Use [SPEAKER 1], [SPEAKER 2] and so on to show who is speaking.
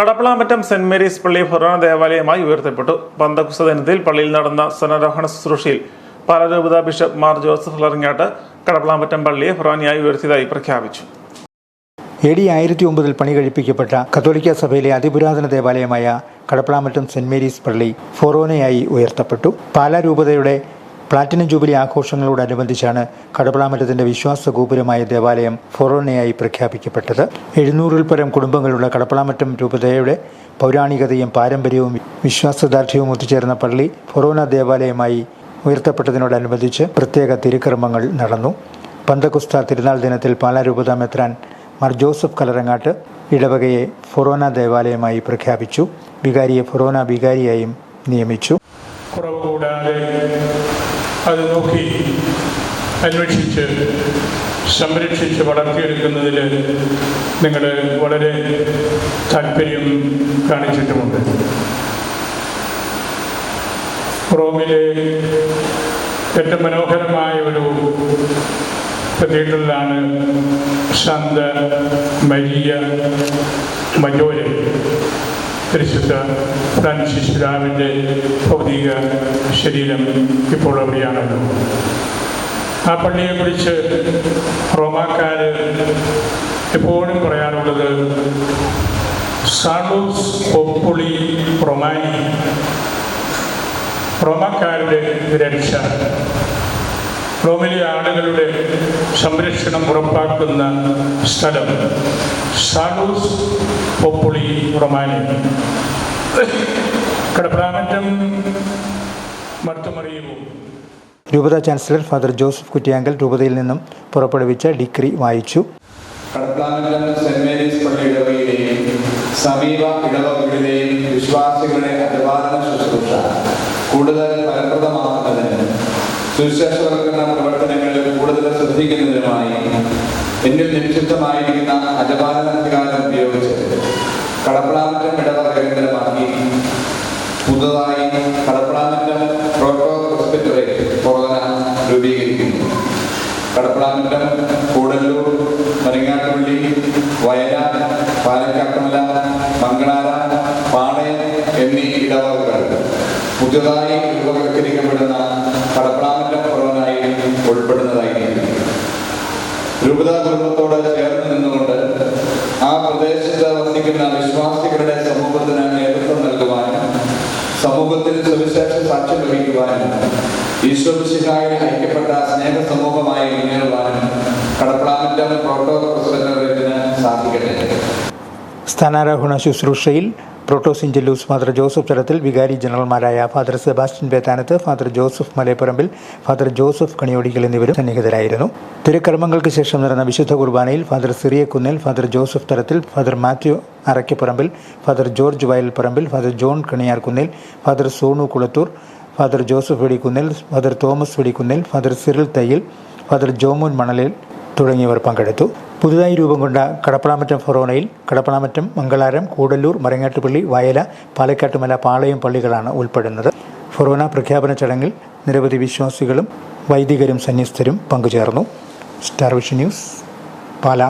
[SPEAKER 1] Kadapplamattam saint Mary's പള്ളി ഭരണ ദേവാലയമായി ഉയർത്തപ്പെട്ടു. പന്തക്കുസ ദിനത്തിൽ പള്ളിയിൽ നടന്ന സ്വനാരോഹണ ശുശ്രൂഷയിൽ പാലരൂപത ബിഷപ്പ് മാർ ജോസഫ് ലറിങ്ങാട്ട് കടപ്പളാമറ്റം പള്ളിയെ ഫൊറോനയായി ഉയർത്തിയതായി പ്രഖ്യാപിച്ചു.
[SPEAKER 2] എ ഡി ആയിരത്തി ഒമ്പതിൽ പണി കഴിപ്പിക്കപ്പെട്ട കത്തോലിക്ക സഭയിലെ അതിപുരാതന ദേവാലയമായ കടപ്പളാമറ്റം സെന്റ് മേരീസ് പള്ളി ഫൊറോനയായി ഉയർത്തപ്പെട്ടു. പാലാ രൂപതയുടെ പ്ലാറ്റിനം ജൂബിലി ആഘോഷങ്ങളോടനുബന്ധിച്ചാണ് കടപ്പളാമറ്റത്തിന്റെ വിശ്വാസ ഗോപുരമായ ദേവാലയം ഫൊറോണയായി പ്രഖ്യാപിക്കപ്പെട്ടത്. എഴുന്നൂറിൽ പരം കുടുംബങ്ങളുള്ള കടപ്പളാമറ്റം രൂപതയുടെ പൗരാണികതയും പാരമ്പര്യവും വിശ്വാസദാർഢ്യവും ഒത്തുചേർന്ന പള്ളി ഫൊറോന ദേവാലയമായി ഉയർത്തപ്പെട്ടതിനോടനുബന്ധിച്ച് പ്രത്യേക തിരുക്കർമ്മങ്ങൾ നടന്നു. പന്തകുസ്ത തിരുനാൾ ദിനത്തിൽ പാലാ രൂപത മെത്രാൻ മാർ ജോസഫ് കലറങ്ങാട്ട് ഇടവകയെ ഫൊറോന ദേവാലയമായി പ്രഖ്യാപിച്ചു. വികാരിയെ ഫൊറോന വികാരിയായും നിയമിച്ചു.
[SPEAKER 3] കുറവ് കൂടാതെ അത് നോക്കി അന്വേഷിച്ച് സംരക്ഷിച്ച് വളർത്തിയെടുക്കുന്നതിൽ നിങ്ങൾ വളരെ താല്പര്യം കാണിച്ചിട്ടുമുണ്ട്. റോമിലെ ഏറ്റവും മനോഹരമായ ഒരു കത്തീഡ്രലാണ് സന്ത മരിയ മജോരെ. പരിശുദ്ധ ഫ്രാൻസിസ് പിതാവിന്റെ ഭൗതിക ശരീരം ഇപ്പോൾ അവിടെയാണല്ലോ. ആ പള്ളിയെക്കുറിച്ച് റോമാക്കാർ എപ്പോഴും പറയാറുള്ളത് സാണൂസ് ഒപ്പുളി റൊമാനി റോമാക്കാരുടെ രക്ഷ. റോമിലെ ആളുകളുടെ സംരക്ഷണം ഉറപ്പാക്കുന്ന സ്ഥലം. സാഡോസ് റൊമാനി. കടപ്രാമറ്റം മർത്തുമറിയുമോ
[SPEAKER 2] രൂപത ചാൻസലർ ഫാദർ ജോസഫ് കുറ്റിയാങ്കൽ രൂപതയിൽ നിന്നും പുറപ്പെടുവിച്ച ഡിഗ്രി വായിച്ചു.
[SPEAKER 4] കടപ്ലാമറ്റം സെന്റ് മേരീസ് പള്ളി ഇടവകയിലെയും സമീപ ഇടവകളിലെയും വിശ്വാസികളുടെ അഭിവാദന ശുശ്രൂഷ. കൂടുതൽ ഫലപ്രദമാക്കുന്നതിന് സുവിശേഷവൽക്കരണ പ്രവർത്തനങ്ങളിൽ കൂടുതൽ ശ്രദ്ധിക്കുന്നതിനുമായി എന്നിൽ നിക്ഷിപ്തമായിരിക്കുന്ന അജപാലനാധികാരം ഉപയോഗിച്ച് കടപ്ലാമറ്റം ഇടവക കേന്ദ്രമാക്കി പുതുതായി കടപ്ലാമറ്റം പ്രോട്ടോ ഹോസ്പിറ്റലേറ്റ് കൊറോന രൂപീകരിക്കുന്നു. കടപ്പളാമറ്റം കൂടല്ലൂർ മരങ്ങാട്ടുപള്ളി വയനാട് പാലക്കാട്ടുമല മംഗളാര പാളയം എന്നീ ഇടവകകൾ പുതുതായി രൂപവത്കരിക്കപ്പെടുന്ന കടപ്പളാമറ്റം കൊറോനായി ഉൾപ്പെടുന്നതായിരിക്കും. രൂപതാ കുടുംബത്തോട് ചേർന്ന് നിന്നുകൊണ്ട് പ്രദേശത്ത് വസിക്കുന്ന വിശ്വാസികളുടെ സമൂഹത്തിന് നേതൃത്വം നൽകുവാനും സമൂഹത്തിൽ സുവിശേഷ സാക്ഷ്യം വഹിക്കുവാനും ഈശ്വരശിഹായി ഐക്യപ്പെട്ട സ്നേഹ സമൂഹമായി മുന്നേറുവാനും കടപ്പളാമറ്റം പ്രോട്ടോ പ്രസിഡന്റ് സാധിക്കട്ടെ.
[SPEAKER 2] സ്ഥാനാരോഹണ ശുശ്രൂഷയിൽ പ്രോട്ടോസിൻ ജെല്ലൂസ് ഫാദർ ജോസഫ് തലത്തിൽ വികാരി ജനറൽമാരായ father Sebastian Bethanath father Joseph Malayapparambil father Joseph Kaniyodickal എന്നിവരും സന്നിഹിതരായിരുന്നു. തിരുക്കർമ്മങ്ങൾക്ക് ശേഷം നടന്ന വിശുദ്ധ കുർബാനയിൽ father സിറിയക്കുന്നിൽ Kunnel father Joseph Thalathil father Mathew Araykkaparambil father George Vayalparambil father John Kaniyarkunnil father Sonu Kulathur father Joseph Vedikunnil father Thomas Vedikunnil father Cyril Thayyil father Jomon Manalil തുടങ്ങിയവർ പങ്കെടുത്തു. പുതുതായി രൂപം കൊണ്ട കടപ്പളാമറ്റം ഫൊറോണയിൽ കടപ്പളാമറ്റം മംഗളാരം കൂടല്ലൂർ മരങ്ങാട്ടുപള്ളി വയല പാലക്കാട്ടുമല പാളയം പള്ളികളാണ് ഉൾപ്പെടുന്നത്. ഫൊറോണ പ്രഖ്യാപന ചടങ്ങിൽ നിരവധി വിശ്വാസികളും വൈദികരും സന്യസ്തരും പങ്കുചേർന്നു. Star vision news Pala.